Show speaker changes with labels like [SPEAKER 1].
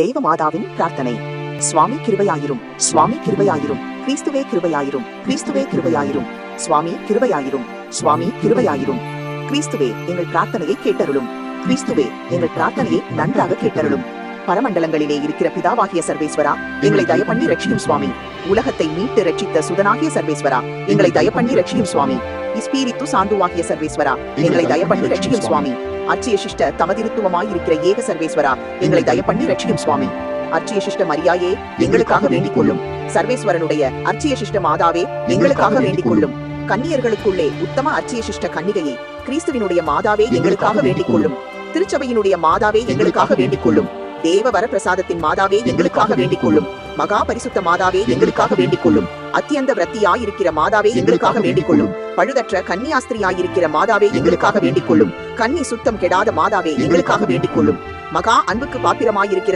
[SPEAKER 1] தேவமாதாவின் பிரார்த்தனை. சுவாமி கிருபையாயிரும். சுவாமி கிருபையாயிரும். கிறிஸ்துவே கிருபையாயிரும். கிறிஸ்துவே கிருபையாயிரும். சுவாமி கிருபையாயிரும். சுவாமி கிருபையாயிரும். கிறிஸ்துவே எங்கள் பிரார்த்தனையை கேட்டருளும். கிறிஸ்துவே எங்கள் பிரார்த்தனையை நன்றாக கேட்டருளும். பரமண்டலங்களிலே இருக்கிற பிதாவாகிய சர்வேஸ்வரா எங்களை தயப்பண்ணி ரட்சியும் சுவாமி. உலகத்தை மீட்டு ரட்சித்த சுதனாகிய சர்வேஸ்வரா எங்களை தயப்பண்ணி ரட்சியும் சுவாமி. இஸ்பீரித்து சாண்டுவாகிய சர்வேஸ்வரா எங்களை தயப்பண்ணி ரட்சியும் சுவாமி. அச்சிய சிஷ்ட தமதிருத்துவமாய் இருக்கிற ஏக சர்வேஸ்வரா எங்களை தயப்பண்ணி ரட்சியும் சுவாமி. அர்ச்சிய சிஷ்ட மரியாயே எங்களுக்காக வேண்டிக் கொள்ளும். சர்வேஸ்வரனுடைய அர்ச்சிய சிஷ்ட மாதாவே எங்களுக்காக வேண்டிக் கொள்ளும். கன்னியர்களுக்குள்ளே உத்தம அர்ச்சிய சிஷ்ட கன்னிகையே கிறிஸ்துவினுடைய மாதாவே எங்களுக்காக வேண்டிக் கொள்ளும். திருச்சபையினுடைய மாதாவே எங்களுக்காக வேண்டிக் கொள்ளும். தேவ வரப்பிரசாதத்தின் மாதாவே எங்களுக்காக வேண்டிக் கொள்ளும் மகா பரிசுத்த மாதாவே எங்களுக்காக வேண்டிக் கொள்ளும் அத்தியந்த விரத்தியாயிருக்கிற மாதாவே எங்களுக்காக வேண்டிக் கொள்ளும் பழுதற்ற கன்னியாஸ்திரியாயிருக்கிற மாதாவே எங்களுக்காக வேண்டிக் கொள்ளும் கன்னி சுத்தம் கெடாத மாதாவே எங்களுக்காக வேண்டிக் கொள்ளும் மகா அன்புக்கு பாத்திரமாயிருக்கிற